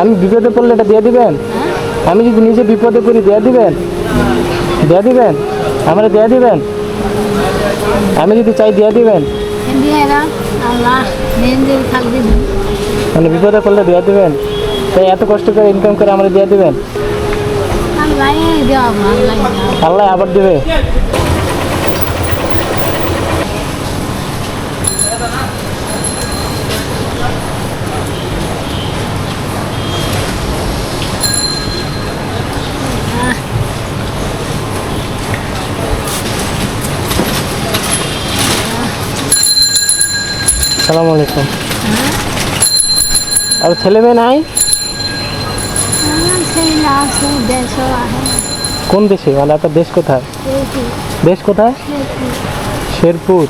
আমি বিপদে পড়লে এটা দিয়ে দিবেন? আমি যদি নিজে বিপদে পড়ি দিয়ে দিবেন? দিয়ে দিবেন? আমরা দিয়ে দিবেন? আমি যদি চাই দিয়ে দিবেন? মানে বিপদে পড়লে দিয়ে দিবেন? তাই এত কষ্ট করে ইনকাম করে আমরা দিয়ে দিবেন? আল্লাহ আবার দেবে। আসসালামু আলাইকুম। আর ছেলে মেয়ে নাই? কোন দেশে? মানে একটা দেশ কোথায়? দেশ কোথায়? শেরপুর।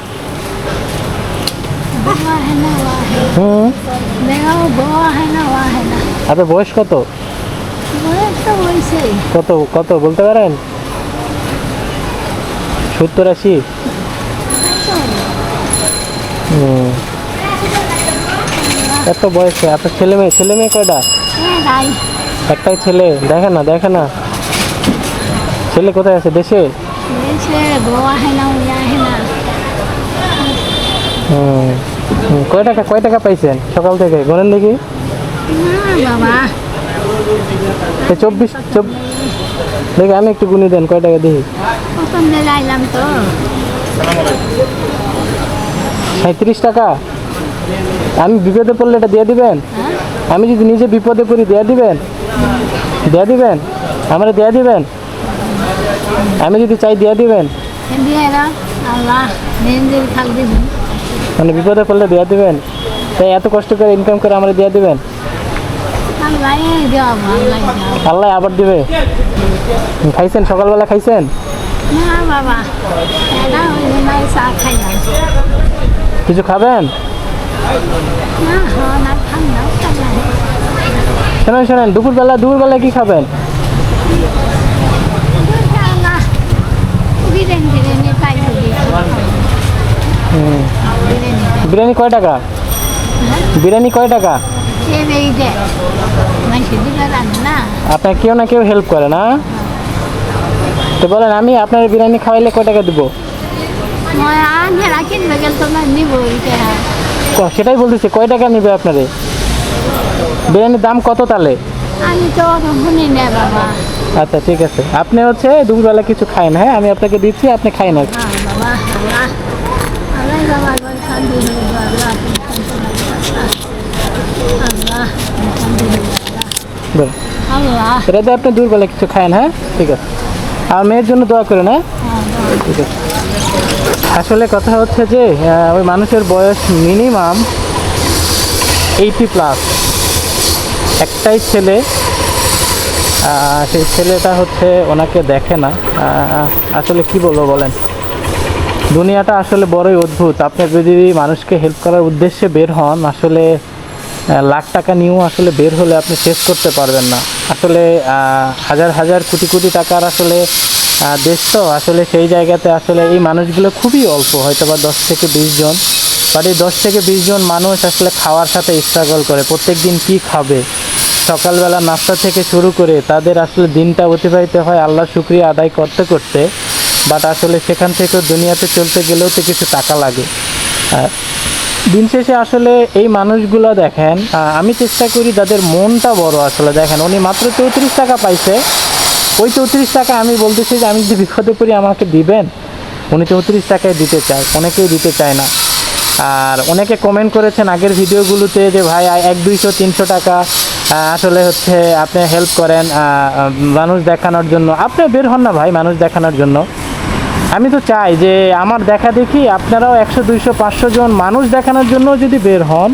হুম। বয়স কত? কত কত, বলতে পারেন? সত্তর আশি? হুম। এত বয়সে এত ছেলে মেয়ে ছেলে মেয়ে কয়টা? একটাই ছেলে দেখে না দেখে না। ছেলে কোথায় আছে দেশে? কয় টাকা কয় টাকা পাইছেন সকাল থেকে? গনেন দেখি। চব্বিশ দেখি আমি একটু গুনি দেন কয় টাকা দেখি। সাঁত্রিশ টাকা? আমি বিপদে পড়লে এটা দিয়ে দিবেন? হ্যাঁ। আমি যদি নিজে বিপদে পড়ি দিয়ে দিবেন? দিয়ে দিবেন? আমরা দিয়ে দিবেন? আমি যদি চাই দিয়ে দিবেন? মানে বিপদে পড়লে দিয়ে দিবেন? তাই এত কষ্ট করে ইনকাম করে আমরা দিয়ে দিবেন? আল্লাহ আবার দিবে? খাইছেন? সকালবেলা খাইছেন? কিছু খাবেন? শোনেন শোনেন, দুপুরবেলা দুপুরবেলা কি খাবেন? বিরিয়ানি কয় টাকা? বিরিয়ানি কয় টাকা? আপনার কেউ না কেউ হেল্প করে, না? তো বলেন, আমি আপনার বিরিয়ানি খাওয়াইলে কয় টাকা দেবো? সেটাই বলতেছি কয় টাকা নেবে আপনারে? বিরিয়ানির দাম কত তাহলে আমি তো শুনি না বাবা। আচ্ছা ঠিক আছে। আপনি হচ্ছে দুপুরবেলা কিছু খাইন হ্যাঁ? আমি আপনাকে দিচ্ছি আপনি খাইন আর কি। হ্যাঁ আপনি দুপুরবেলা কিছু খাইন হ্যাঁ? ঠিক আছে। আর মেয়ের জন্য দোয়া করেন হ্যাঁ? হ্যাঁ, ঠিক আছে। আসলে কথা হচ্ছে যে ওই মানুষের বয়স মিনিমাম এইটি প্লাস একটাই ছেলে সেই ছেলেটা হচ্ছে ওনাকে দেখে না। আসলে কি বলব বলেন? দুনিয়াটা আসলে বড়ই অদ্ভুত। আপনি যদি মানুষকে হেল্প করার উদ্দেশ্যে বের হন, আসলে লাখ টাকা নিয়েও আসলে বের হলে আপনি শেষ করতে পারবেন না। আসলে হাজার হাজার কোটি কোটি টাকার আসলে দেশ তো, আসলে সেই জায়গাতে আসলে এই মানুষগুলো খুবই অল্প হয়তো বা দশ থেকে বিশ জন। বাট এই দশ থেকে বিশ জন মানুষ আসলে খাওয়ার সাথে স্ট্রাগল করে প্রত্যেক দিন কী খাবে? সকালবেলা নাস্তা থেকে শুরু করে তাদের আসলে দিনটা অতিবাহিত হয় আল্লাহ শুক্রিয়া আদায় করতে করতে। বাট আসলে সেখান থেকেও দুনিয়াতে চলতে গেলেও তো কিছু টাকা লাগে। দিন শেষে আসলে এই মানুষগুলো দেখেন আমি চেষ্টা করি যাদের মনটা বড় আসলে। দেখেন, উনি মাত্র চৌত্রিশ টাকা পাইছে। ওই চৌত্রিশ টাকা আমি বলতেছি যে, আমি যদি বিপদে পড়ি, আমাকে দিবেন? উনি চৌত্রিশ টাকায় দিতে চায়, অনেকেই দিতে চায় না। আর অনেকে কমেন্ট করেছেন আগের ভিডিওগুলোতে যে, ভাই এক, দুইশো, তিনশো টাকা আসলে হচ্ছে আপনি হেল্প করেন মানুষ দেখানোর জন্য। আপনি বের হন না ভাই মানুষ দেখানোর জন্য। আমি তো চাই যে, আমার দেখা দেখি আপনারাও একশো, দুইশো, পাঁচশো জন মানুষ দেখানোর জন্য যদি বের হন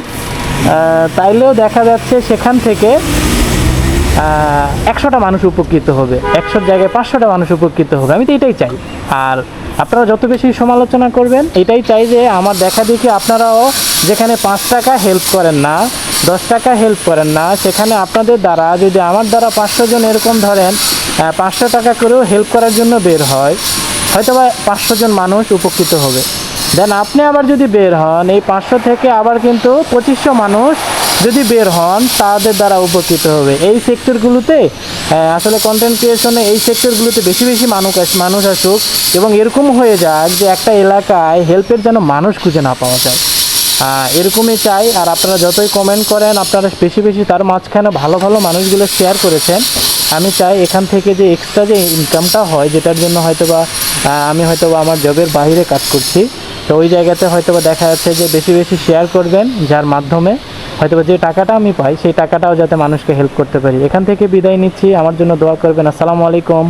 তাইলেও দেখা যাচ্ছে সেখান থেকে একশোটা মানুষ উপকৃত হবে, একশোর জায়গায় পাঁচশোটা মানুষ উপকৃত হবে। আমি তো এটাই চাই। আর আপনারা যত বেশি সমালোচনা করবেন, এটাই চাই যে আমার দেখা দেখি আপনারাও যেখানে পাঁচ টাকা হেল্প করেন না, দশ টাকা হেল্প করেন না, সেখানে আপনাদের দ্বারা যদি আমার দ্বারা পাঁচশো জন এরকম ধরেন পাঁচশো টাকা করেও হেল্প করার জন্য বের হয় হয়তো বা পাঁচশো জন মানুষ উপকৃত হবে। দেন আপনি আবার যদি বের হন, এই পাঁচশো থেকে আবার কিন্তু পঁচিশশো মানুষ যদি বের হন, তাদের দ্বারা উপকৃত হবে। এই সেক্টরগুলোতে আসলে কন্টেন্ট ক্রিয়েশনে এই সেক্টরগুলোতে বেশি বেশি মানুষ মানুষ আসুক এবং এরকম হয়ে যাক যে একটা এলাকায় হেল্পের যেন মানুষ খুঁজে না পাওয়া যায়। এরকমই চাই। আর আপনারা যতই কমেন্ট করেন, আপনারা বেশি বেশি তার মাঝখানে ভালো ভালো মানুষগুলো শেয়ার করেছেন। আমি চাই এখান থেকে যে এক্সট্রা যে ইনকামটা হয়, যেটার জন্য হয়তো বা আমি হয়তো বা আমার জবের বাইরে কাজ করছি। তো ওই জায়গাতে হয়তো বা দেখা যাচ্ছে যে বেশি বেশি শেয়ার করবেন, যার মাধ্যমে হয়তো যে টাকাটা আমি পাই, সেই টাকাটাও যাতে মানুষকে হেল্প করতে পারি। এখান থেকে বিদায় নিচ্ছি। আমার জন্য দোয়া করবেন। আসসালামু আলাইকুম।